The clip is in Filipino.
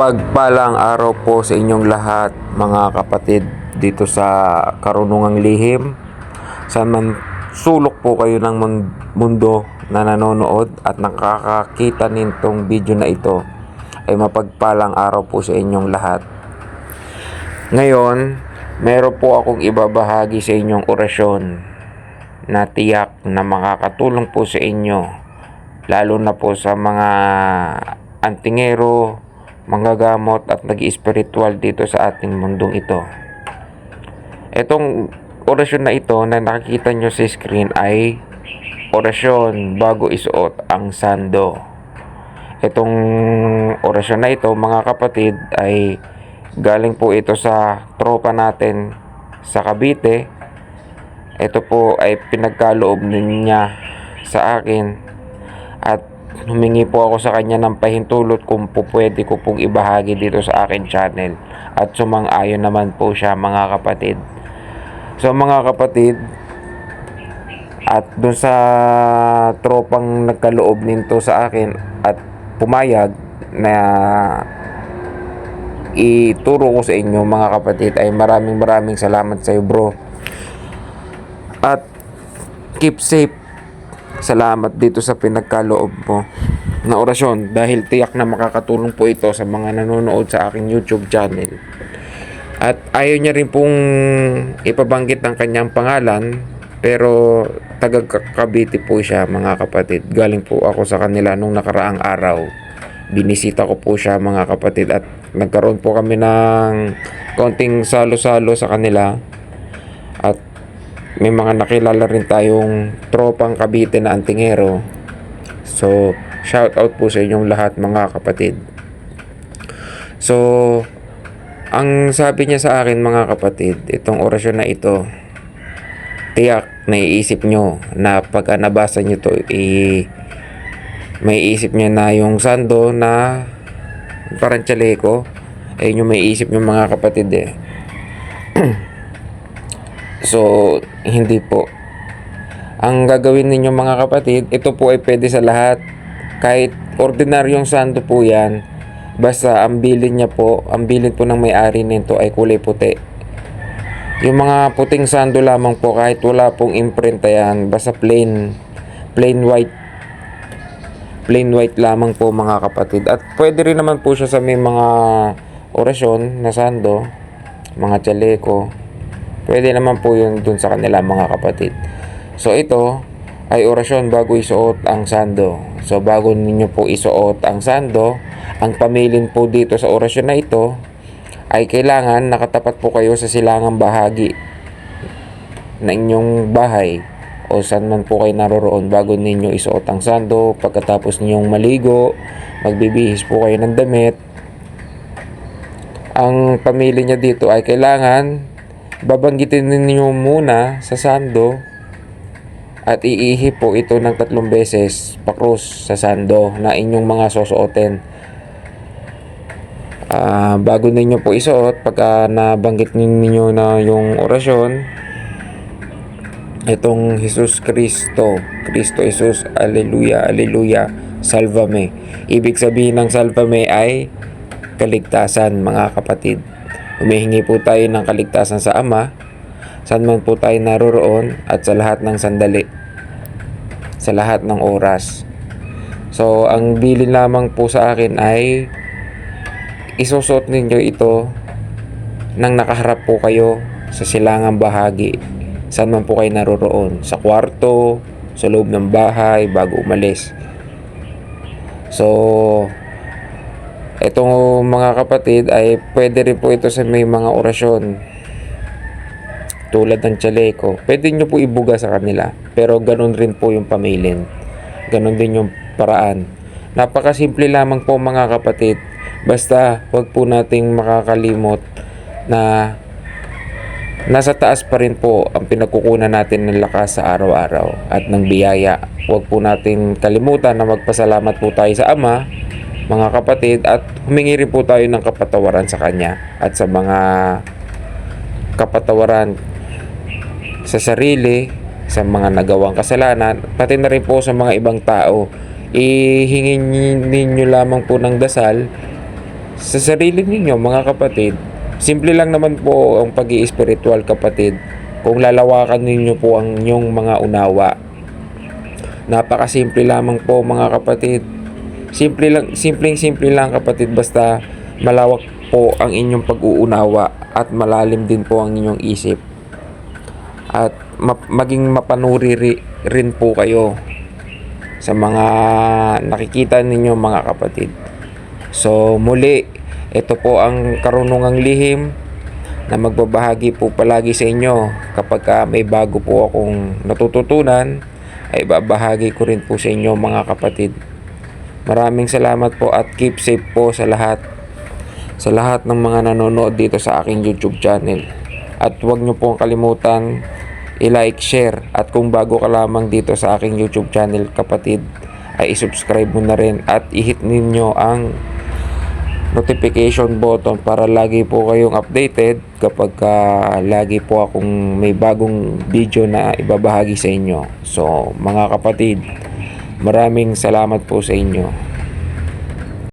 Mapagpalang araw po sa inyong lahat mga kapatid dito sa Karunungang Lihim. Saan man sulok po kayo ng mun- mundo na nanonood at nakakakita nitong video na ito ay mapagpalang araw po sa inyong lahat. Ngayon, meron po akong ibabahagi sa inyong orasyon na tiyak na makakatulong po sa inyo lalo na po sa mga antingero, manggagamot at nag-spiritual dito sa ating mundong ito. Itong orasyon na ito na nakikita nyo sa screen ay orasyon bago isuot ang sando. Itong orasyon na ito mga kapatid ay galing po ito sa tropa natin sa Cavite. Ito po ay pinagkaloob niya sa akin at humingi po ako sa kanya ng pahintulot kung po pwede ko pong ibahagi dito sa akin channel at sumang-ayon naman po siya mga kapatid. So mga kapatid, at dun sa tropang nagkaloob nito sa akin at pumayag na ituro ko sa inyo mga kapatid ay maraming maraming salamat sa iyo bro. At keep safe. Salamat dito sa pinagkaloob mo na orasyon dahil tiyak na makakatulong po ito sa mga nanonood sa aking YouTube channel. At ayaw niya rin pong ipabanggit ng kanyang pangalan pero taga po siya mga kapatid. Galing po ako sa kanila nung nakaraang araw. Binisita ko po siya mga kapatid at nagkaroon po kami ng konting salo-salo sa kanila. At may mga nakilala rin tayong tropang Cavite na antingero. So, shout out po sa inyong lahat mga kapatid. So, ang sabi niya sa akin mga kapatid, itong orasyon na ito, tiyak naiisip nyo na pagka nabasa nyo to, i may isip nyo na yung sando na parang chaleco. Ayun yung may isip nyo mga kapatid eh. So, hindi po. Ang gagawin ninyo mga kapatid, ito po ay pwede sa lahat. Kahit ordinaryong sando po yan, basta ang bilin niya po, ang bilin po ng may-ari nito ay kulay puti. Yung mga puting sando lamang po, kahit wala pong imprint yan, basta plain, plain white. Plain white lamang po mga kapatid. At pwede rin naman po siya sa may mga orasyon na sando, mga chaleco, Pwede naman po yun dun sa kanila mga kapatid. So ito ay orasyon bago isuot ang sando. So bago ninyo po isuot ang sando, ang pamilin po dito sa orasyon na ito ay kailangan nakatapat po kayo sa silangang bahagi na inyong bahay o saan man po kayo naroroon bago ninyo isuot ang sando. Pagkatapos ninyong maligo, magbibihis po kayo ng damit. Ang pamilya niya dito ay kailangan babanggitin ninyo muna sa sando at iihi po ito ng tatlong beses pakrus sa sando na inyong mga susuotin. Ah, bago ninyo po isuot, pagka nabanggit ninyo na yung orasyon, itong Jesus Kristo, Kristo Jesus, Aleluya, Aleluya, Salvame. Ibig sabihin ng Salvame ay kaligtasan mga kapatid. Humihingi po tayo ng kaligtasan sa Ama, saan man po tayo naroroon at sa lahat ng sandali, sa lahat ng oras. So, ang bilin lamang po sa akin ay isusot ninyo ito nang nakaharap po kayo sa silangang bahagi saan man po kayo naroroon sa kwarto, sa loob ng bahay bago umalis so Itong mga kapatid ay pwede rin po ito sa may mga orasyon tulad ng chaleco. Pwede nyo po ibuga sa kanila pero ganun rin po yung pamilin. Ganun din yung paraan. Napakasimple lamang po mga kapatid. Basta wag po nating makakalimot na nasa taas pa rin po ang pinagkukunan natin ng lakas sa araw-araw at ng biyaya. Huwag po nating kalimutan na magpasalamat po tayo sa Ama mga kapatid at humingi rin po tayo ng kapatawaran sa kanya at sa mga kapatawaran sa sarili sa mga nagawang kasalanan pati na rin po sa mga ibang tao ihingi ninyo lamang po ng dasal sa sarili ninyo mga kapatid. Simple lang naman po ang pag spiritual kapatid kung lalawakan ninyo po ang inyong mga unawa. Napakasimple lamang po mga kapatid. Simple lang, simpleng simple lang kapatid basta malawak po ang inyong pag-uunawa at malalim din po ang inyong isip. At ma- maging mapanuri ri- rin po kayo sa mga nakikita ninyo mga kapatid. So muli, ito po ang karunungang lihim na magbabahagi po palagi sa inyo kapag ka may bago po akong natututunan ay babahagi ko rin po sa inyo mga kapatid. Maraming salamat po at keep safe po sa lahat sa lahat ng mga nanonood dito sa aking YouTube channel. At huwag nyo pong kalimutan i-like, share at kung bago ka lamang dito sa aking YouTube channel kapatid ay i-subscribe mo na rin at i-hit ninyo ang notification button para lagi po kayong updated kapag ka lagi po akong may bagong video na ibabahagi sa inyo. So mga kapatid, maraming salamat po sa inyo.